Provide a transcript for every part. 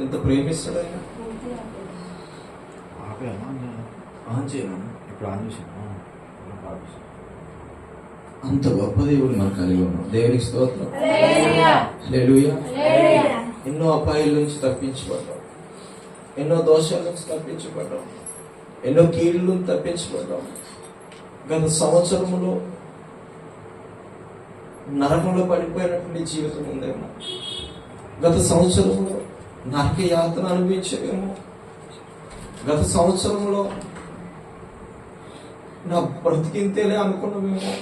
ఎంత ప్రేమిస్తాడు ఆయన? ఆన్ ఇప్పుడు ఆన్. అంత గొప్ప దేవుడు మనం కలిగి ఉన్నాం దేవునికి స్తోత్రం. హల్లెలూయా. ఎన్నో అపాయాల నుంచి తప్పించబడ్డాం. ఎన్నో దోషాల నుంచి తప్పించబడ్డాం. ఎన్నో కీళ్ళ నుంచి తప్పించబడ్డాం. గత సంవత్సరములో నరకంలో పడిపోయినటువంటి జీవితం ఉందేమో. గత సంవత్సరంలో నరక యాతన అనుభవించేవేమో గత సంవత్సరంలో నా బ్రతికింతేలే అనుకున్నామేమో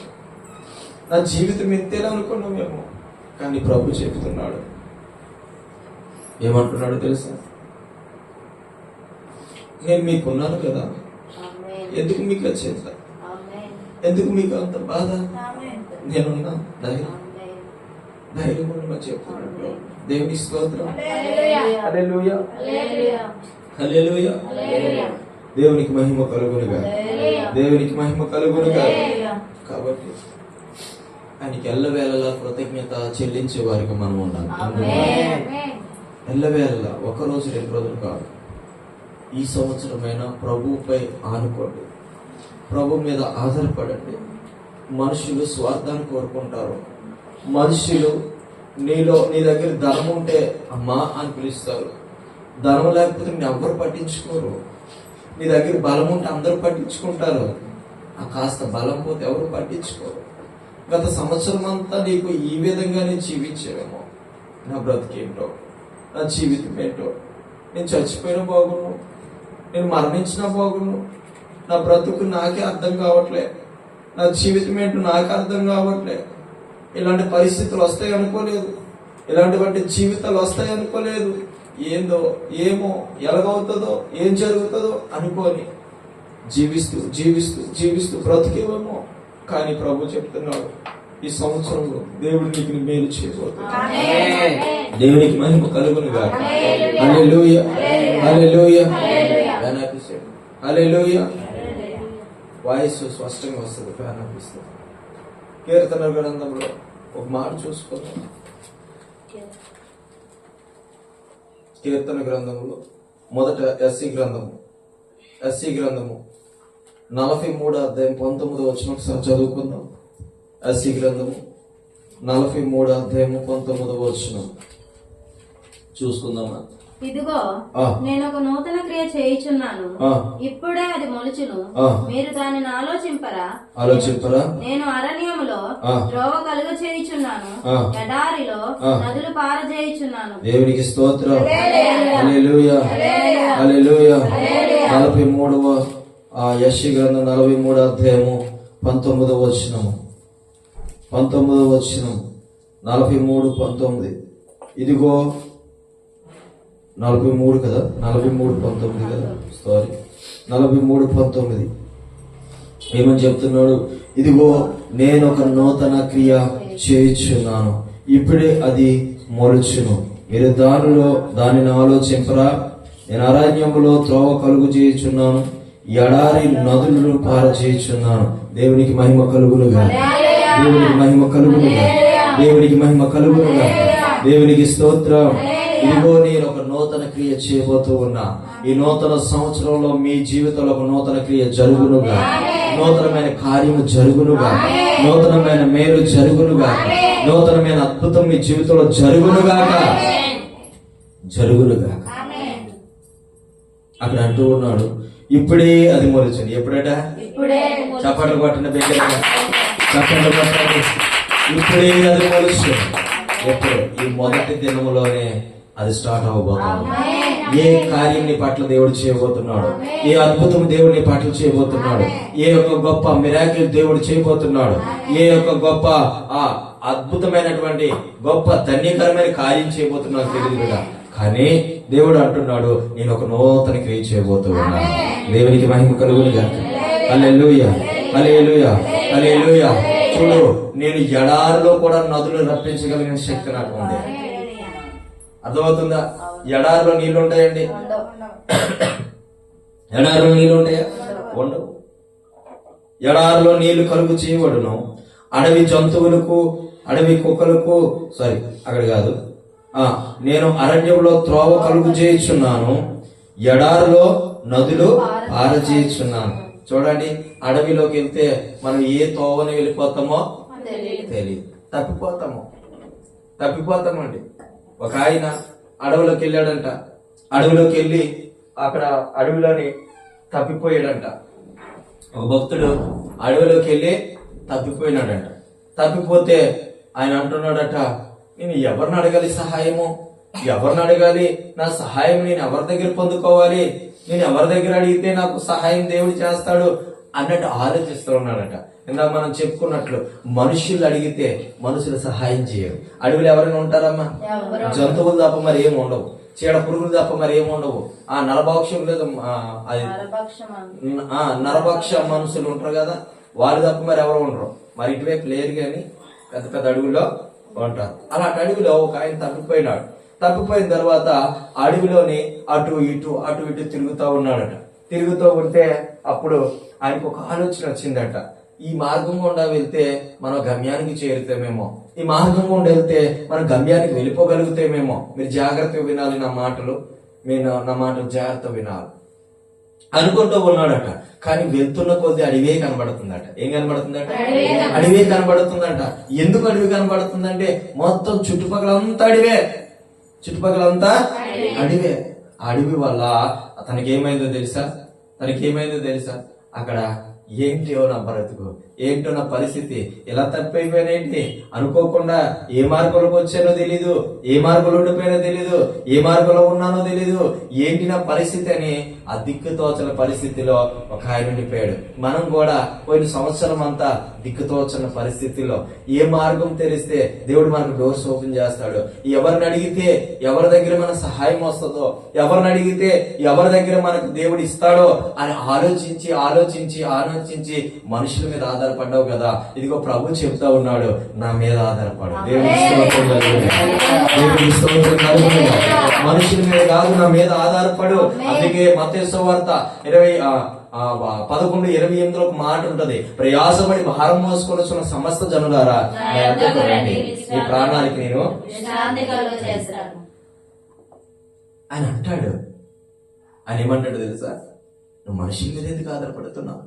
నా జీవితం ఎత్తేలే అనుకున్నామేమో కానీ ప్రభు చెబుతున్నాడు. ఏమంటున్నాడు తెలుసా? నేను మీకున్నాను కదా. ఎందుకు మీకు వచ్చేది ఎందుకు మీకు అంత బాధ? నేనున్నా ధైర్యం ధైర్యం ఉండమని చెప్తున్నాడు ప్రభు. దేవుని స్తోత్రం. హల్లెలూయా. హల్లెలూయా. దేవునికి మహిమ కలుగునుగా. దేవునికి మహిమ కలుగునుగా. కాబట్టి ఆయనకి ఎల్లవేళలా కృతజ్ఞత చెల్లించే వారికి మనం ఉండాలి. ఎల్లవేళలా ఒక రోజు రెండు రోజులు కాదు. ఈ సంవత్సరమైనా ప్రభువుపై ఆనుకోండి. ప్రభు మీద ఆధారపడండి. మనుషులు స్వార్థాన్ని కోరుకుంటారు. మనుషులు నీలో నీ దగ్గర ధనం ఉంటే అమ్మా అని పిలుస్తారు. ధనం లేకపోతే నేను ఎవ్వరు పట్టించుకోరు? నీ దగ్గర బలం ఉంటే అందరూ పట్టించుకుంటారు. ఆ కాస్త బలం పోతే ఎవరు పట్టించుకోరు? గత సంవత్సరం అంతా నీకు ఈ విధంగానే జీవించేవేమో. నా బ్రతికేంటో? నా జీవితం ఏంటో? నేను చచ్చిపోయిన బాగును నేను మరణించిన బాగును నా బ్రతుకు నాకే అర్థం కావట్లే. నా జీవితం ఏంటో నాకే అర్థం కావట్లే. ఇలాంటి పరిస్థితులు వస్తాయి అనుకోలేదు. ఇలాంటివంటి జీవితాలు వస్తాయి అనుకోలేదు. ఏందో ఏమో ఎలాగవుతుందో ఏం జరుగుతుందో అనుకోని జీవిస్తూ జీవిస్తూ జీవిస్తూ బ్రతికేమేమో కానీ ప్రభు చెప్తున్నాడు ఈ సంవత్సరంలో దేవుడు నీకు మేలు చేయబోతున్నాడు. దేవునికి మహిమ కలుగును గాక. హల్లెలూయా. హల్లెలూయా. ఫ్యాన్ ఆపిస్తాడు. హల్లెలూయా. వాయిస్ స్పష్టంగా వస్తుంది ఫ్యాన్ ఆపిస్తుంది కీర్తన గ్రంథంలో ఒక మాట చూసుకుందాం కీర్తన గ్రంథంలో మొదట ఎస్సీ గ్రంథము. ఎస్సీ గ్రంథము. నలభై మూడు అధ్యాయం పంతొమ్మిది వచ్చిన ఒకసారి చదువుకుందాం. ఎస్సీ గ్రంథము నలభై మూడు అధ్యాయము పంతొమ్మిది వచ్చిన చూసుకుందామా? ఇదిగో. నేను ఒక నూతన క్రియ చేయుచున్నాను. ఇప్పుడే అది మొలుచును. మీరు దానిని ఆలోచింపరా? ఆలోచింపరా? నేను అరణ్యములో. ద్రోవ కలుగ చేయుచున్నాను. ఎడారిలో. నదులు పారజేయుచున్నాను దేవునికి స్తోత్రం. నలభై మూడవ ఆ యశి గ్రంథం నలభై మూడు అధ్యాయము పంతొమ్మిదవ వచనము. పంతొమ్మిదవ వచనం. నలభై మూడు పంతొమ్మిది. ఇదిగో నలభై మూడు కదా? నలభై మూడు పంతొమ్మిది కదా? సారీ నలభై మూడు పంతొమ్మిది. ఏమని చెప్తున్నాడు? ఇదిగో నేను ఒక నూతన క్రియ చేయుచున్నాను. ఇప్పుడే అది మొలుచును. మీరు దానిలో దానిని ఆలోచింపరా? నేను అరణ్యములో త్రోవ కలుగు చేయుచున్నాను. ఎడారి నదులను పార చేయుచున్నాను దేవునికి మహిమ కలుగునుగా దేవునికి మహిమ కలుగునుగా దేవునికి మహిమ కలుగునుగా దేవునికి స్తోత్రం. ఇదిగో నేను ఒక క్రియ చేయబోతూ ఉన్నా. ఈ నూతన సంవత్సరంలో మీ జీవితంలో ఒక నూతన క్రియ జరుగునుగా. నూతనమైన కార్యము జరుగునుగా. నూతనమైన మేలు జరుగునుగా. నూతనమైన అద్భుతం మీ జీవితంలో జరుగునుగాక. జరుగునుగాక. అక్కడ అంటూ ఉన్నాడు ఇప్పుడే అది మొలిచింది ఎప్పుడట? చప్పట్లు కొట్టిన బిడ్డలుగా చప్పట్లు కొట్టండి. ఇప్పుడే అది మొలుస్తుంది ఎప్పుడు? ఈ మొదటి దినములోనే అది స్టార్ట్ అవబోతుంది ఏ కార్యం నీ పట్ల దేవుడు చేయబోతున్నాడు? ఏ అద్భుతం దేవుడు నీ పట్ల చేయబోతున్నాడు? ఏ యొక్క గొప్ప మిరాకిల్ దేవుడు చేయబోతున్నాడు? ఏ యొక్క గొప్ప ఆ అద్భుతమైనటువంటి గొప్ప ధన్యకరమైన కార్యం చేయబోతున్నాడు తెలియదు కానీ దేవుడు అంటున్నాడు నేను ఒక నూతన క్రియ చేయబోతూ ఉన్నాను. దేవునికి మహిమ కలుగునిగా హల్లెలూయా. హల్లెలూయా. హల్లెలూయా. చూడు నేను ఎడారిలో కూడా నదులు రప్పించగలిగిన శక్తి నాకు ఉంది. అర్థమవుతుందా? ఎడారిలో నీళ్ళు ఉంటాయండి ఎడారిలో నీళ్ళు ఉంటాయా ఉండవు. ఎడారిలో నీళ్ళు కలుగు చేయబడును. అడవి జంతువులకు అడవి కుక్కలకు సారీ అక్కడ కాదు. ఆ నేను అరణ్యంలో త్రోవ కలుగు చేయుచున్నాను. ఎడారిలో నదులు పారచేయుచున్నాను చూడండి అడవిలోకి వెళ్తే మనం ఏ తోవని వెళ్ళిపోతామో తెలియదు. తప్పిపోతాము. తప్పిపోతామండి. ఒక ఆయన అడవిలోకి వెళ్ళాడంట అడవిలోకి వెళ్ళి అక్కడ అడవిలోని తప్పిపోయాడంట. ఒక భక్తుడు అడవిలోకి వెళ్ళి తప్పిపోయినాడంట. తప్పిపోతే ఆయన అంటున్నాడట నేను ఎవరిని అడగాలి సహాయము? ఎవరిని అడగాలి? నా సహాయం నేను ఎవరి దగ్గర పొందుకోవాలి? నేను ఎవరి దగ్గర అడిగితే నాకు సహాయం దేవుడు చేస్తాడు? అన్నట్టు ఆలోచిస్తూ ఉన్నాడట. ఇందాక మనం చెప్పుకున్నట్లు మనుషులు అడిగితే మనుషులు సహాయం చేయరు. అడవిలో ఎవరైనా ఉంటారమ్మా? జంతువులు తప్ప మరి ఏమి ఉండవు. చీడ పురుగులు తప్ప మరి ఏమి ఉండవు. ఆ నలభాక్షం లేదు ఆ, అది నరభక్ష మనుషులు ఉంటారు కదా వాళ్ళు తప్ప మరి ఎవరు ఉండరు. మరి ఇటువైపు లేరు కానీ పెద్ద పెద్ద అడవుల్లో ఉంటారు. అలాంటి అడవిలో ఒక ఆయన తప్పిపోయినాడు. తప్పిపోయిన తర్వాత అడవిలోని అటు ఇటు అటు ఇటు తిరుగుతూ ఉన్నాడట. తిరుగుతూ ఉంటే అప్పుడు ఆయనకు ఒక ఆలోచన వచ్చిందట. ఈ మార్గం గుండా వెళ్తే మనం గమ్యానికి చేరుతామేమో. ఈ మార్గం గుండా వెళ్తే మనం గమ్యానికి వెళ్ళిపోగలుగుతామేమో. మీరు జాగ్రత్తగా వినాలి నా మాటలు. మీరు నా మాటలు జాగ్రత్త వినాలి. అనుకుంటూ ఉన్నాడట. కానీ వెళ్తున్న కొద్ది అడివే కనబడుతుందట. ఏం కనబడుతుందట? అడివే కనబడుతుందట. ఎందుకు అడివి కనబడుతుందంటే మొత్తం చుట్టుపక్కల అంతా అడివే. చుట్టుపక్కల అంతా అడివే. అడవి వల్ల తనకి ఏమైందో తెలుసా? తనకి ఏమైందో తెలుసా? అక్కడ ఏంటో నా బ్రతుకు? ఏంటో నా పరిస్థితి? ఎలా తప్పిపోయిపోయినేంటి అనుకోకుండా ఏ మార్గంలోకి వచ్చానో తెలీదు ఏ మార్గంలో ఉండిపోయానో తెలీదు ఏ మార్గంలో ఉన్నానో తెలీదు ఏంటి నా పరిస్థితి అని ఆ దిక్కు తోచని పరిస్థితిలో ఒక ఆయన ఉండిపోయాడు. మనం కూడా పోయిన సంవత్సరం అంతా దిక్కు తోచని పరిస్థితిలో. ఏ మార్గం తెరిస్తే దేవుడు మనకు డోర్స్ ఓపెన్ చేస్తాడు. ఎవరిని అడిగితే ఎవరి దగ్గర మన సహాయం వస్తుందో ఎవరిని అడిగితే ఎవరి దగ్గర మనకు దేవుడు ఇస్తాడో అని ఆలోచించి ఆలోచించి ఆలోచించి మనుషుల మీద ఆధారపడ్డావు కదా. ఇదిగో ప్రభు చెప్తా ఉన్నాడు నా మీద ఆధారపడు. కలుగును. మనుషుల మీద కాదు నా మీద ఆధారపడు. అందుకే మతేశ్వ వార్త ఇరవై పదకొండు ఇరవై ఎనిమిదిలో ఒక మాట ఉంటది. ప్రయాసపడి భారం మోసుకొని వచ్చిన సమస్త జనులారా ఈ ప్రాణానికి నేను ఆయన అంటాడు. ఆయన ఏమంటాడు తెలుసా? నువ్వు మనుషుల మీద ఎందుకు ఆధారపడుతున్నావు?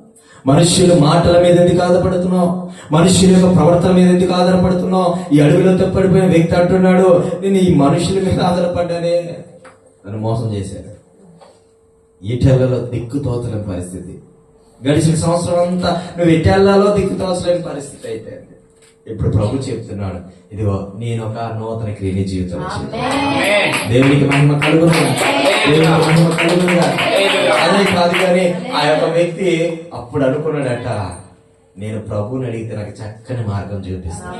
మనుష్యుల మాటల మీద ఎందుకు ఆధారపడుతున్నావు? మనుష్యుల యొక్క ప్రవర్తన మీద ఎందుకు ఆధారపడుతున్నావు? ఈ అడవిలో తప్పడిపోయిన వ్యక్తి అంటున్నాడు నేను ఈ మనుషుల మీద ఆధారపడ్డానే నన్ను మోసం చేశాడు. ఈటెల్లలో దిక్కు తోచలేని పరిస్థితి. గడిచిన సంవత్సరం అంతా నువ్వు ఎటెల్లాలో దిక్కు తోచలేని పరిస్థితి అయిపోయింది ఇప్పుడు ప్రభు చెప్తున్నాడు ఇదిగో నేను ఒక నూతన క్రియ జీవితం వచ్చింది దేవునికి మహిమ కలుగును. దేవునికి మహిమ కలుగును. అదే కాదు కానీ ఆ యొక్క వ్యక్తి అప్పుడు అనుకున్నాడట నేను ప్రభువుని అడిగితే నాకు చక్కని మార్గం చూపిస్తాను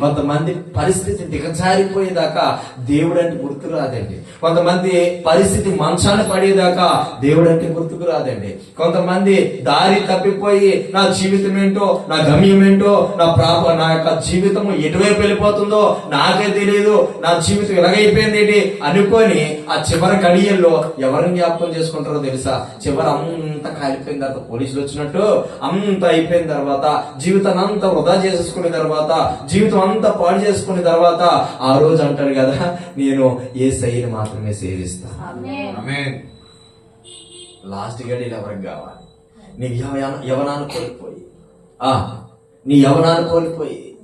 కొంతమంది పరిస్థితి దిగజారిపోయేదాకా దేవుడు అంటే గుర్తుకు రాదండి. కొంతమంది పరిస్థితి మంచాన పడేదాకా దేవుడు అంటే గుర్తుకు రాదండి. కొంతమంది దారి తప్పిపోయి నా జీవితం ఏంటో నా గమ్యం ఏంటో నా ప్రాప నా యొక్క జీవితం ఎటువైపు వెళ్ళిపోతుందో నాకే తెలియదు నా జీవితం ఎలాగైపోయింది ఏంటి అనుకొని ఆ చివరి గడియల్లో ఎవరిని జ్ఞాపకం చేసుకుంటారో తెలుసా? చివరి అంతా కాలిపోయిన తర్వాత పోలీసులు వచ్చినట్టు అంత అయిపోయిన తర్వాత జీవితాన్ని అంతా వృధా చేసేసుకున్న తర్వాత జీవితం అంతా పాడు చేసుకున్న తర్వాత ఆ రోజు అంటారు కదా నేను ఏ సైని మాత్రమే సేవిస్తా లాస్ట్ గడియలు ఎవరికి కావాలి? నీ యవ- యవనాన్ని కోల్పోయి. ఆ నీ యవనాన్ని కోల్పోయి.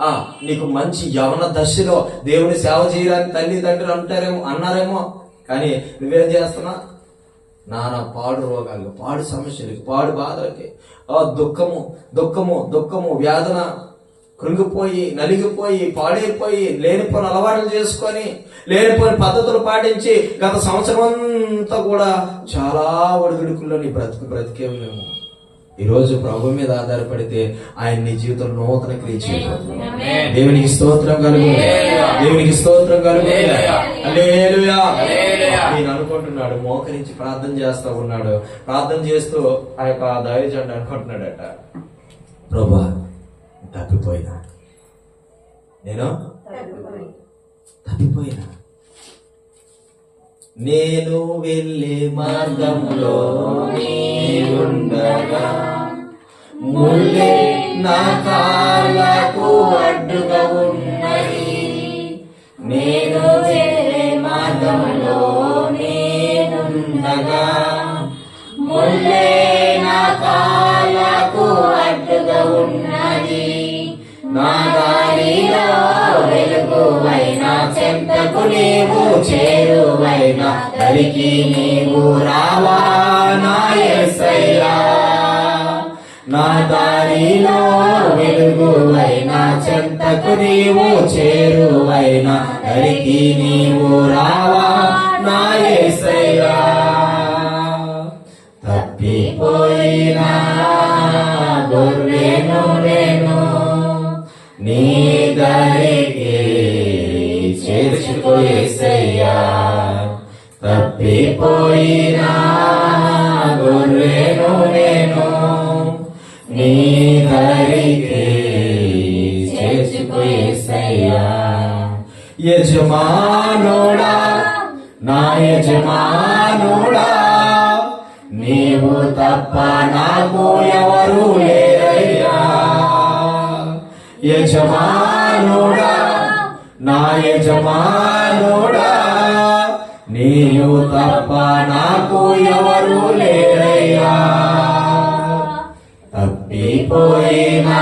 ఆ నీకు మంచి యవన దశలో దేవుని సేవ చేయడానికి తల్లిదండ్రులు అంటారేమో అన్నారేమో. కానీ నువ్వేం చేస్తున్నా నానా పాడు రోగాలు పాడు సమస్యలకి పాడు బాధలకి. ఆ దుఃఖము దుఃఖము దుఃఖము వేదన కృంగిపోయి నలిగిపోయి పాడైపోయి లేనిపోని అలవాట్లు చేసుకొని లేనిపోని పద్ధతులు పాటించి గత సంవత్సరం అంతా కూడా చాలా ఒడిదుడుకుల్లో నీ బ్రతుకు బ్రతికే మేము ఈ రోజు ప్రభు మీద ఆధారపడితే ఆయన నీ జీవితంలో నూతన క్రియ. దేవునికి స్తోత్రం కలుగు దేవునికి స్తోత్రం కలుగు హల్లెలూయా. నేను అనుకుంటున్నాడు మోకరించి ప్రార్థన చేస్తా ఉన్నాడు. ప్రార్థన చేస్తూ ఆ యొక్క దైవజండు అనుకుంటున్నాడట. ప్రభా తప్పిపోయినా? నేను? తప్పిపోయినా? నేను వెళ్ళే మార్గంలో నీవుండగా ముళ్ళే నా కాళ్ళకు అడ్డుగా ఉన్నది. నేను వెళ్ళే మార్గంలో వెలుగువైన చెంతకు నీవు చేరువైన దరికి నీవు రావా నా నా దారిలో వెలుగువైన చెంతకు నీవు చేరువైన దరికి నీవు రావా నా యజమానుడా నా యజమానుడా నీవు తప్ప నాకు ఎవరు లేరయ్యా. యజమానుడా నా యజమానుడా నీవు తప్ప నాకు ఎవరు లేరయ్యా. తప్పిపోయినా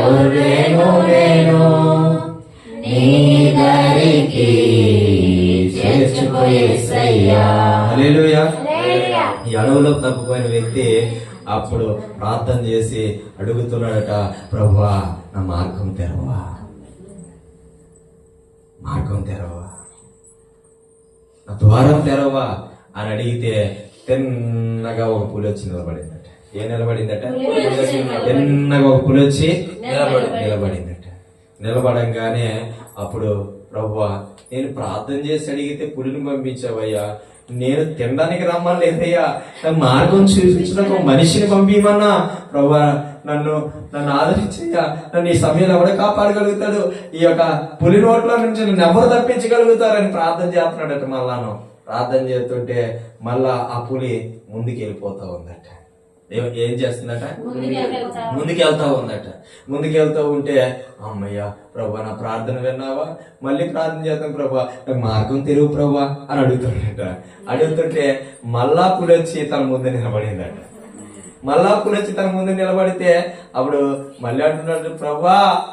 గొర్రెను నేను నీ దరికి చేర్చుకోయేసయ్యా హల్లెలూయా. హల్లెలూయా. ఈ అడవులో తప్పిపోయిన వ్యక్తి అప్పుడు ప్రార్థన చేసి అడుగుతున్నాడట ప్రభువా నా మార్గం తెరవా మార్గం తెరవా నా ద్వారం తెరవా అని అడిగితే తిన్నగా ఒక పులి వచ్చి నిలబడిందట. ఏ నిలబడిందట. తిన్నగా ఒక పులి వచ్చి నిలబడి. నిలబడిందట. నిలబడంగానే అప్పుడు ప్రభువా నేను ప్రార్థన చేసి అడిగితే పులిని పంపించావయ్యా. నేను తినడానికి రమ్మని లేదయ్యా నా మార్గం చూపించడానికి ఒక మనిషిని పంపించమన్నా ప్రభా నన్ను నన్ను ఆదరించయ్యా. నన్ను ఈ సమయంలో ఎవడ కాపాడగలుగుతాడు? ఈ యొక్క పులి నోట్ల నుంచి నన్ను ఎవరు తప్పించగలుగుతారని ప్రార్థన చేస్తున్నాడట మళ్ళాను ప్రార్థన చేస్తుంటే మళ్ళా ఆ పులి ముందుకు వెళ్ళిపోతా ఉందట. ఏం- చేస్తుందట? ముందుకెళ్తా. ముందుకెళ్తా ఉందట. ముందుకెళ్తా ఉంటే అమ్మయ్య ప్రభా నా ప్రార్థన విన్నావా? మళ్ళీ ప్రార్థన చేద్దాం ప్రభా. మార్గం తెలుగు ప్రభా అని అడుగుతాడట. అడుగుతుంటే మళ్ళా పులొచ్చి తన ముందు నిలబడిందట. మళ్ళా పులొచ్చి తన ముందు నిలబడితే అప్పుడు మళ్ళీ అంటున్నాడు ప్రభా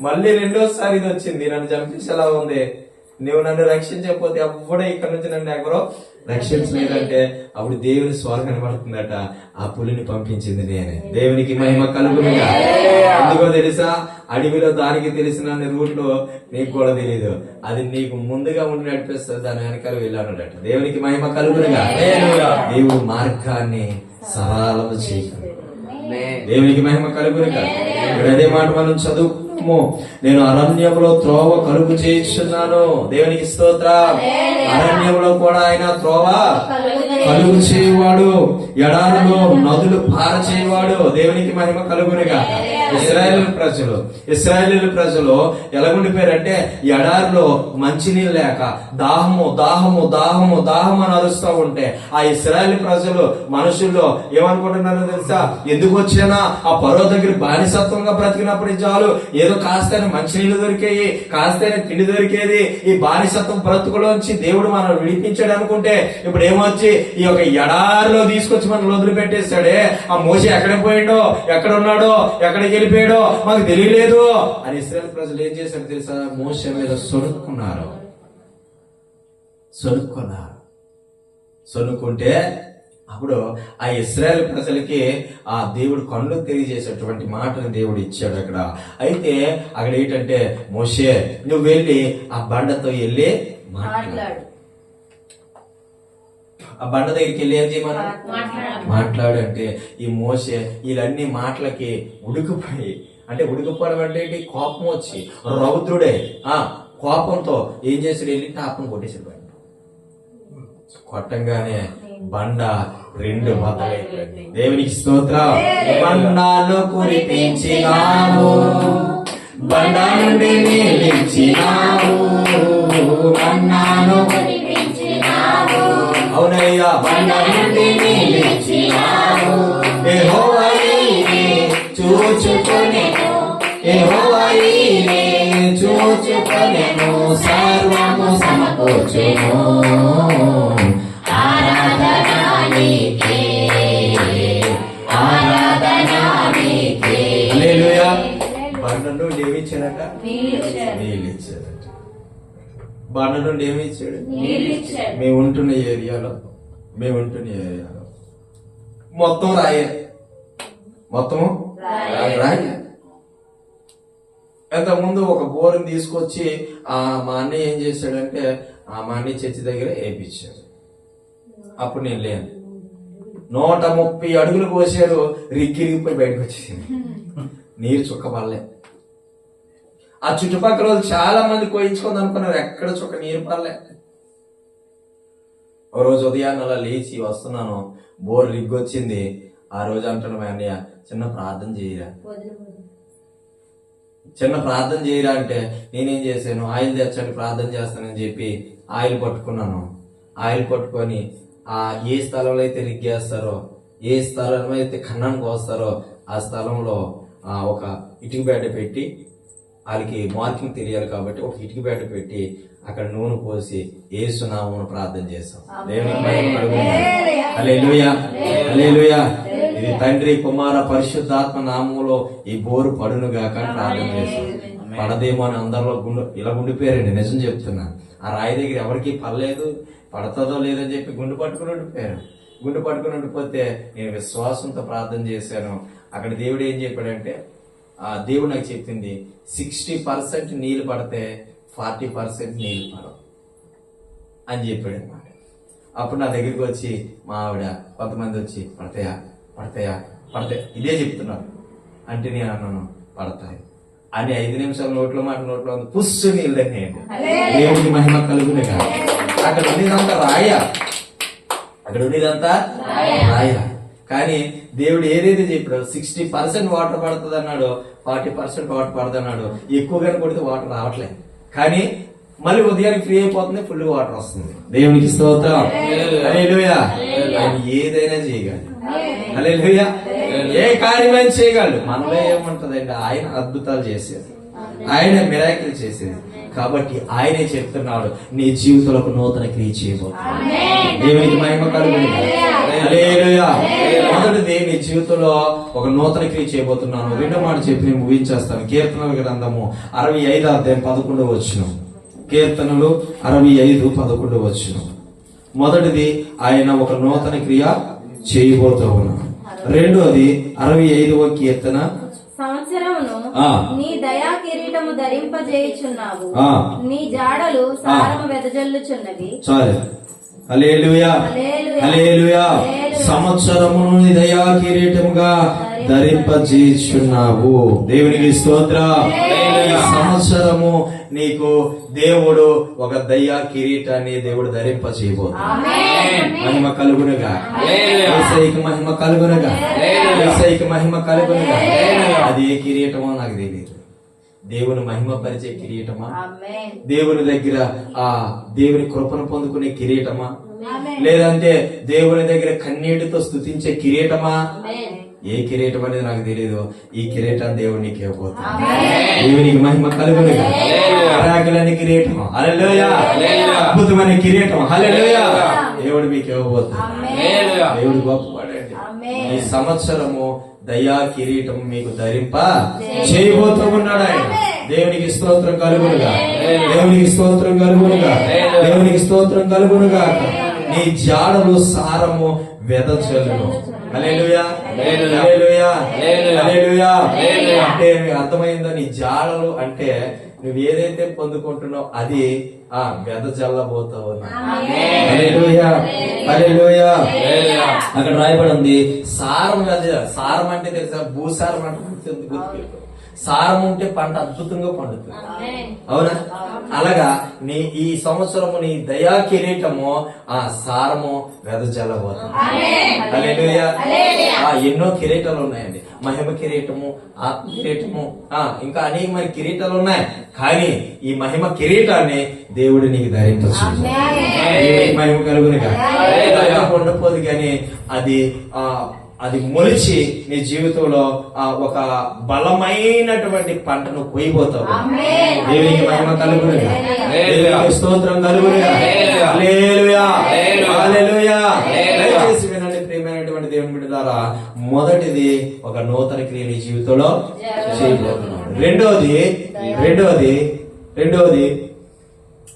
మళ్ళీ రెండోసారి ఇది వచ్చింది. నన్ను చంపించేలా ఉంది. నువ్వు నన్ను రక్షించకపోతే ఎవ్వడో ఇక్కడ నుంచి నన్ను ఎవరో రక్షించలేదంటే అప్పుడు దేవుని స్వరం కనబడుతుందట ఆ పులిని పంపించింది నేనే దేవునికి మహిమ కలుగునుగా. ఎందుకో తెలుసా? అడవిలో దానికి తెలిసిన రూట్లో నీకు కూడా తెలియదు అది నీకు ముందుగా ఉండి నడిపిస్తుంది దాని వెనకాల వెళ్ళానట దేవునికి మహిమ కలుగునుగా. దేవుడు మార్గాన్ని సరళము చేయగలడు దేవునికి మహిమ కలుగునుగా. అదే మాట మనం చదువుకోము నేను అరణ్యంలో త్రోవ కలుగు చేయించున్నాను. దేవునికి స్తోత్ర. అరణ్యంలో కూడా ఆయన త్రోవ కలుగు చేయవాడు. ఎడారిలో నదులు పార చేయవాడు దేవునికి మహిమ కలుగునిగా ఇస్రాయేల్ ప్రజలు ఇస్రాయేల్ ప్రజలు ఎలాగుండిపోయారంటే ఎడారిలో మంచినీళ్ళు లేక దాహము దాహము దాహము దాహము అని అరుస్తూ ఉంటే ఆ ఇస్రాయేల్ ప్రజలు మనుషుల్లో ఏమనుకుంటున్నారో తెలుసా? ఎందుకు వచ్చానా ఆ పరో దగ్గర బానిసత్వంగా బ్రతికినప్పుడు చాలు ఏదో కాస్తైనా మంచినీళ్ళు దొరికాయి కాస్తైనా తిండి దొరికేది. ఈ బానిసత్వం బ్రతుకులోంచి దేవుడు మనం విడిపించాడు అనుకుంటే ఇప్పుడు ఏమొచ్చి? ఈ యొక్క ఎడారిలో తీసుకొచ్చి మనం వదిలిపెట్టేశాడే. ఆ మోసి ఎక్కడ పోయిండో? ఎక్కడ ఉన్నాడో? ఎక్కడికి వెళ్ళిపోయాడో మాకు తెలియలేదు. అని ఇస్రాయల్ ప్రజలు ఏం చేశారు తెలుసా? మోస మీద సొనుక్కున్నారు. సొనుక్కున్నారు. సొనుక్కుంటే అప్పుడు ఆ ఇస్రాయల్ ప్రజలకి ఆ దేవుడు కళ్ళు తెలియజేసేటువంటి మాటను దేవుడు ఇచ్చాడు అక్కడ. అయితే అక్కడ ఏంటంటే మోషే నువ్వు వెళ్ళి ఆ బండతో వెళ్ళి మాట్లాడు. ఆ బండ దగ్గరికి వెళ్ళి ఏం మాట్లాడు మాట్లాడు అంటే ఈ మోసే వీళ్ళన్ని మాటలకి ఉడికిపోయి అంటే ఉడికిపోవడం అంటే? కోపం వచ్చి రౌద్రుడే ఆ కోపంతో ఏం చేసాడు వెళ్ళి టాప్ను కొట్టేసాడు బండ. కొట్టంగానే బండ రెండు మొదలైపోయింది. దేవునికి స్తోత్ర. బండాలు కురిపించినావు బండ నుండి నీళ్ళిచ్చాడు. నీళ్ళు నుండి ఏమి ఇచ్చాడు. మేము ఉంటున్న ఏరియాలో మేము ఉంటున్న ఏరియాలో. మొత్తం రాయే. మొత్తం రాయే. ఇంతకుముందు ఒక బోరుని తీసుకొచ్చి ఆ మా అన్నయ్య ఏం చేశాడంటే ఆ మా అన్నయ్య చర్చి దగ్గర వేయించాడు అప్పుడు నేను లేను. నూట ముప్పై అడుగులు కోసాడు రిగ్గిరిగిపోయి బయటకు వచ్చేసింది. నీరు చుక్క పడలే ఆ చుట్టుపక్కల వాళ్ళు చాలా మంది కోయించుకుంది అనుకున్నారు. ఎక్కడ చుక్క నీరు పడలే. ఓ రోజు ఉదయాన్నే అలా లేచి వస్తున్నాను. బోర్ రిగ్గొచ్చింది. ఆ రోజు అంటాను మా అన్నయ్య చిన్న ప్రార్థన చేయరా? చిన్న ప్రార్థన చేయరా అంటే నేనేం చేశాను? ఆయిల్ తెచ్చండి ప్రార్థన చేస్తానని చెప్పి ఆయిల్ పట్టుకున్నాను. ఆయిల్ పట్టుకొని ఆ ఏ స్థలంలో అయితే రిగ్గేస్తారో ఏ స్థలంలో అయితే ఖండానికి వస్తారో ఆ స్థలంలో ఆ ఒక ఇటుక బెడ్డ పెట్టి వాళ్ళకి మార్కింగ్ తెలియాలి కాబట్టి ఒక ఇటుక బెడ్డ పెట్టి అక్కడ నూనె పోసి ఏసునామను ప్రార్థన చేస్తాం హల్లెలూయా. ఇది తండ్రి కుమార పరిశుద్ధాత్మ నామములో ఈ బోరు పడును గాక ప్రార్థన చేస్తాం పడదేమో అని అందరిలో గుండు ఇలా ఉండిపోయారండి నిజం చెప్తున్నా. ఆ రాయి దగ్గర ఎవరికి పడలేదు పడతదో లేదని చెప్పి గుండు పట్టుకుని ఉండిపోయారు. గుండు పట్టుకుని ఉండిపోతే నేను విశ్వాసంతో ప్రార్థన చేశాను. అక్కడ దేవుడు ఏం చెప్పాడంటే దేవుడు నాకు చెప్పింది సిక్స్టీ పర్సెంట్ నీళ్ళు పడితే ఫార్టీ పర్సెంట్ నీళ్ళు పడవు. అని చెప్పాడు అనమాట అప్పుడు నా దగ్గరికి వచ్చి మా ఆవిడ కొంతమంది వచ్చి పడతాయా? పడతాయా? పడతాయి? ఇదే చెప్తున్నారు. అంటే నేను అన్నాను పడతాయి. అని ఐదు నిమిషాలు నోట్లో మాట నోట్లో ఉంది పుస్సు నీళ్ళు దేవుడికి మహిమ కలుగునిగా అక్కడ ఉండేదంతా రాయ? అక్కడ ఉండేదంతా రాయ. కానీ దేవుడు ఏదైతే చెప్పాడు సిక్స్టీ పర్సెంట్ వాటర్ పడుతుంది అన్నాడు ఫార్టీ పర్సెంట్ వాటర్ పడుతుంది అన్నాడు ఎక్కువగా కొడితే వాటర్ రావట్లేదు. కానీ మళ్ళీ ఉదయానికి ఫ్రీ అయిపోతుంది ఫుల్ వాటర్ వస్తుంది. దేవునికి స్తోత్రం. ఆయన ఏదైనా చేయగలడు. హల్లెలూయా. ఏ కార్యమైనా చేయగలడు. మనలో ఏముంటదండి? ఆయన అద్భుతాలు చేసేది. ఆయన మిరాకిల్ చేసేది. కాబట్టి ఆయనే చెప్తున్నాడు నీ జీవితంలో ఒక నూతన క్రియ చేయబోతున్నాడు దేవునికి మహిమ. మొదటిది నీ జీవితంలో ఒక నూతన క్రియ చేయబోతున్నాను. రెండో మాట చెప్పి నేను ముగించేస్తాను. కీర్తనల గ్రంథము అరవై ఐదు అధ్యాయం పదకొండు వచ్చిన కీర్తనలు అరవై ఐదు పదకొండు వచ్చిన మొదటిది ఆయన ఒక నూతన క్రియ చేయబోతూ ఉన్నాడు రెండోది అరవై ఐదవ కీర్తన సంవత్సరమును. నీ దయా కిరీటము ధరింపజేయుచున్నావు. నీ జాడలు సారము వెదజల్లుచున్నవి. సంవత్సరమును నీ దయా కిరీటముగా ధరింపజేయుచున్నావు దేవునికి స్తోత్ర. సంవత్సరము నీకు దేవుడు ఒక దయ్యా కిరీటాన్ని దేవుడు ధరింప మహిమ కలుగునుగా. ఏసైకి మహిమ కలుగునుగా. ఏసైకి మహిమ కలుగునుగా. అది ఏ కిరీటమో నాకు తెలియదు దేవుని మహిమ పరిచే కిరీటమా. దేవుని దగ్గర ఆ దేవుని కృపను పొందుకునే కిరీటమా? లేదంటే దేవుని దగ్గర కన్నీటితో స్తుతించే కిరీటమా? ఏ కిరీటం అనేది నాకు తెలియదు ఈ కిరీటాన్ని దేవుడు నీకు ఇవ్వబోతున్నాడు. దేవునికి మహిమ కలుగునుగా. పరాకులని కిరీటం. అద్భుతమైన కిరీటం. దేవుడు మీకు ఇవ్వబోతున్నాడు. దేవుడు గొప్పవాడండి. ఆమేన్. ఈ సంవత్సరము దయా కిరీటం మీకు ధరింప చేయబోతూ ఉన్నాడు ఆయన. దేవునికి స్తోత్రం కలుగునుగా. దేవునికి స్తోత్రం కలుగునుగా. దేవునికి స్తోత్రం కలుగునుగా. నీ జాడలు సారము అంటే మీకు అర్థమైందా నీ జాడలు అంటే నువ్వు ఏదైతే పొందుకుంటున్నావు అది ఆ వెదజల్లబోతా ఉన్నా హల్లెలూయా. హల్లెలూయా. అక్కడ రాయబడి ఉంది సారం సారం అంటే తెలుసా? భూసారం అంటే గుర్తు-. సారం ఉంటే పంట అద్భుతంగా పండుతుంది. అవునా? అలాగా నీ ఈ సంవత్సరము నీ దయా కిరీటము ఆ సారము వెదజల్లబోతుంది. ఆ ఎన్నో కిరీటాలు ఉన్నాయండి. మహిమ కిరీటము ఆత్మ కిరీటము ఆ ఇంకా అనేకమైన కిరీటాలు ఉన్నాయి. కానీ ఈ మహిమ కిరీటాన్ని దేవుడు నీకు ధరించచ్చు మహిమ కలుగునుగా. ఉండపోదు కానీ అది ఆ అది మొలిచి నీ జీవితంలో ఆ ఒక బలమైనటువంటి పంటను ఆమేన్. దేవునికి మహిమ కలుగునుగా. దేవునికి స్తోత్రం కలుగునుగా హల్లెలూయా. హల్లెలూయా. హల్లెలూయా. హల్లెలూయా. హల్లెలూయా. దయచేసి వినండి ప్రియమైనటువంటి దేవుని బిడ్డలారా మొదటిది ఒక నూతన క్రియ నీ జీవితంలో చేయబోతున్నాడు రెండవది రెండవది రెండవది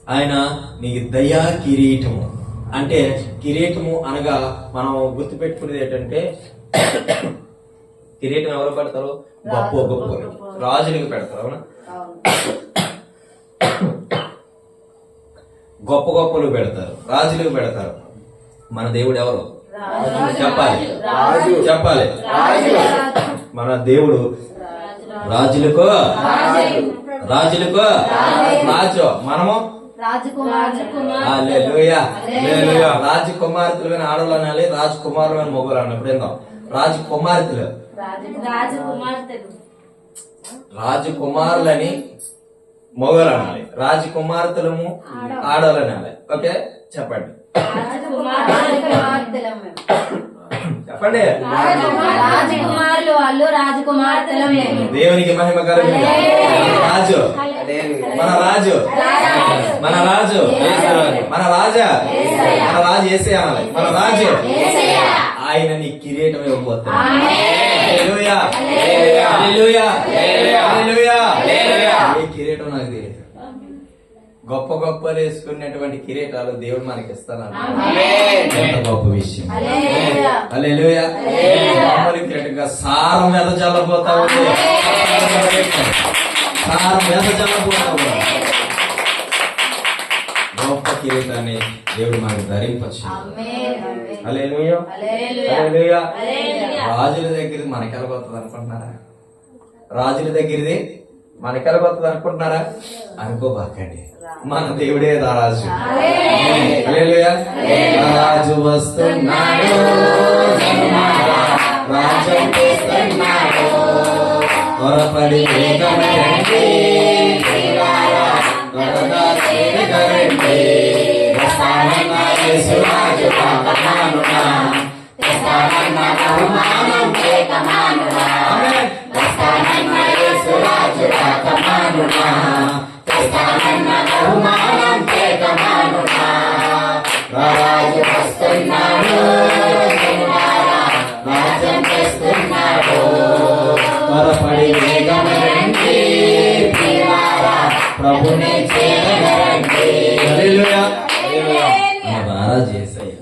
ఆయన నీకు దయా కిరీటము అంటే కిరీటము అనగా మనం గుర్తుపెట్టుకునేది ఏంటంటే కిరీటం ఎవరు పెడతారు? గొప్ప గొప్ప రాజులకు పెడతారు అవునా? గొప్ప గొప్పలు పెడతారు రాజులకు పెడతారు. మన దేవుడు ఎవరు? చెప్పాలి. రాజు. చెప్పాలి. రాజు. మన దేవుడు రాజులకు రాజులకు రాజు. మనము. రాజకుమార్తెలు ఆడవాళ్ళు అనాలి రాజకుమారులు అని మొగ్గులు అన్నప్పుడు ఏందో? రాజకుమార్తెలు. రాజకుమార్తెలు. రాజకుమారులని మొగలు అనాలి. రాజకుమార్తెలము ఆడవాళ్ళు. అనాలి. ఓకే? చెప్పండి. చెప్పండి. రాజకుమారులు వాళ్ళు రాజకుమార్తెలం దేవునికి మహిమ రాజు. మన రాజు. మన రాజు. మన రాజా. మన రాజు ఏసే అనాలి. మన రాజు. ఆయన నీ కిరీటం ఇవ్వబోతాడు హల్లెలూయా. హల్లెలూయా. హల్లెలూయా. ఏ కిరీటం నాకు తెలియదు గొప్ప గొప్ప వేసుకున్నటువంటి కిరీటాలు దేవుడు మనకి ఇస్తాను గొప్ప విషయం. మామూలు కిరీటంగా సారం మీద చల్లబోతా ఉంది సారం మీద చల్లబోతా ఉంది గొప్ప కిరీటాన్ని దేవుడు మనకి ధరింపచ్చు. ఆమేన్. హల్లెలూయా. హల్లెలూయా. హల్లెలూయా. హల్లెలూయా. రాజుల దగ్గరది దగ్గరది మనకెలగొస్తుంది అనుకుంటున్నారా? అనుకోబాకండి. మన దేవుడే రాజు. రాజు వస్తున్నాడు. త్వరపడి వేగమయండి ప్రభుని రారాజు యేసయ్య.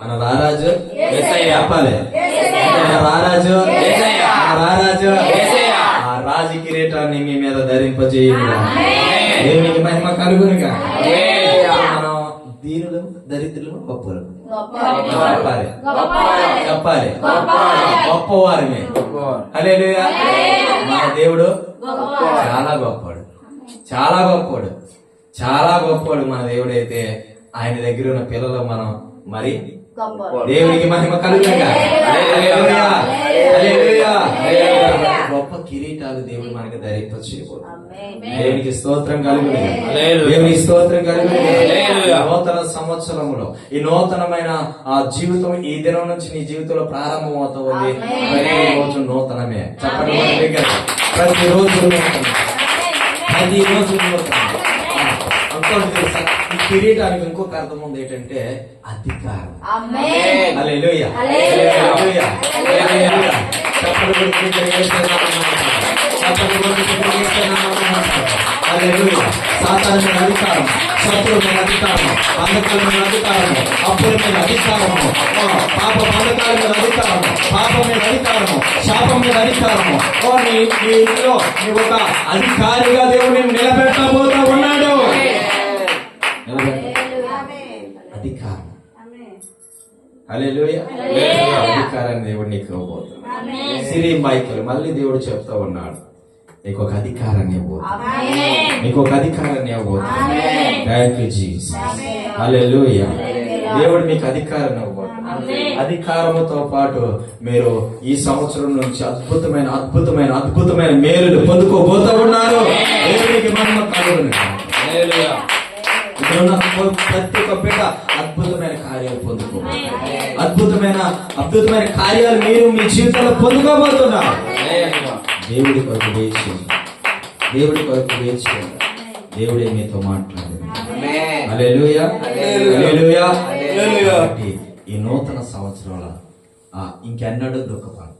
మన రారాజు యేసయ్య. చెప్పాలి మన రారాజు యేసయ్య. మన రారాజు రాజు కిరీటాన్ని మీ మీద ధరింపజేయుగా దేవునికి మహిమ కలుగునుగా. మనం దీనులు దరిద్రులు గొప్పలు చెప్పాలి చెప్పాలి గొప్పవారిమే హల్లెలూయా. మన దేవుడు చాలా గొప్పవాడు. చాలా గొప్పవాడు. చాలా గొప్పవాడు మన దేవుడు అయితే. ఆయన దగ్గర ఉన్న పిల్లలు మనం మరి దేవునికి మహిమ కలుగుగా కిరీటాలు దేవుడు మనకి ధరింపచ్చు దేవునికి స్తోత్రం కలుగును హల్లెలూయా. దేవునికి స్తోత్రం కలుగును హల్లెలూయా. నూతన సంవత్సరములో ఈ నూతనమైన ఆ జీవితం ఈ దినం నుంచి నీ జీవితంలో ప్రారంభం అవుతుంది ఆమేన్. ప్రతి రోజు నూతనమే చెప్పండి మన దగ్గర ప్రతి రోజు నూతనం ప్రతి రోజు నూతనం ఈ కిరీటానికి ఇంకొక అర్థం ఉంది ఏంటంటే అధికారం ఆమేన్. హల్లెలూయా. హల్లెలూయా. హల్లెలూయా. హల్లెలూయా. చప్పట్లు సాతాను మీద అధికారం. శత్రువు మీద అధికారం బంధకాల మీద అధికారము అప్పుల మీద అధికారము పాప బంధకాల మీద అధికారము పాపం మీద అధికారము శాపం మీద అధికారము ఓ నీ నీ ఇంట్లో ఒక అధికారిగా దేవుడు నిలబెట్టబోతా ఉన్నాడు అధికారం అధికారాన్ని దేవుడు నీకు ఇవ్వబోతున్నాడు సిరి మైకులు మళ్ళీ దేవుడు చెప్తా ఉన్నాడు నీకు ఒక అధికారాన్ని ఆమేన్. నీకు ఒక అధికారాన్ని ఆమేన్. థ్యాంక్ యూ హల్లెలూయా. దేవుడు మీకు అధికారం ఆమేన్. అధికారముతో పాటు మీరు ఈ సంవత్సరం నుంచి అద్భుతమైన అద్భుతమైన అద్భుతమైన మేలులు పొందుకోబోతా ఉన్నారు. దేవునికి మహిమ కలుగును. ప్రతి ఒక్క బిడ్డ అద్భుతమైన కార్యాలు పొందుకో అద్భుతమైన అద్భుతమైన కార్యాలు మీరు మీ జీవితంలో పొందుకోబోతున్నారు. దేవుడి కొరకు వేచి దేవుడి కొరకు వేచి దేవుడే మీతో మాట్లాడారు ఈ నూతన సంవత్సరంలో ఆ, ఇంకెన్నడూ దుఃఖపడు.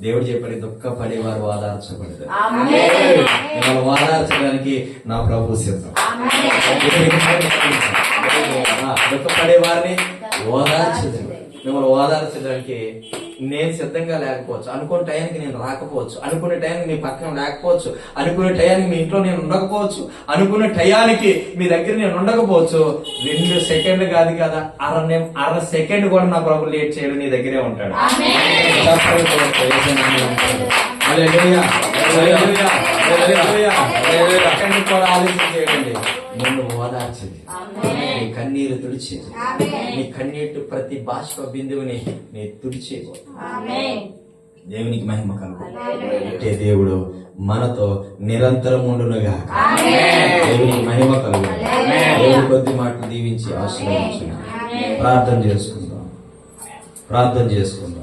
దేవుడు చెప్పాడు దుఃఖపడి వారు. మిమ్మల్ని ఓదార్చడానికి నా ప్రభు సిద్ధం. దుఃఖపడే వారిని ఓదార్చదు. మిమ్మల్ని ఓదార్చడానికి నేను సిద్ధంగా లేకపోవచ్చు. అనుకునే టయానికి నేను రాకపోవచ్చు. అనుకునే టయానికి మీ పక్కన లేకపోవచ్చు. అనుకునే టయానికి మీ ఇంట్లో నేను ఉండకపోవచ్చు. అనుకునే టయానికి మీ దగ్గర నేను ఉండకపోవచ్చు. రెండు సెకండ్లు కాదు కదా అర అర సెకండ్ కూడా నా ప్రభు లేట్ చేయడం నీ దగ్గరే ఉంటాడు. సెకండ్ కూడా ఆలోచన చేయండి. నిన్ను ఓదార్చింది కన్నీరు తుడిచేది. నీ కన్నీటి ప్రతి బాష్ప బిందువుని నీ తుడిచేది. దేవునికి మహిమ కలుగు హల్లెలూయా. అంటే దేవుడు మనతో నిరంతరం ఉండునుగా. దేవునికి మహిమ కలుగు. దేవుడు కొద్ది మాటలు దీవించి ఆశీర్వదించిన. ప్రార్థన చేసుకుందాం ప్రార్థన చేసుకుందాం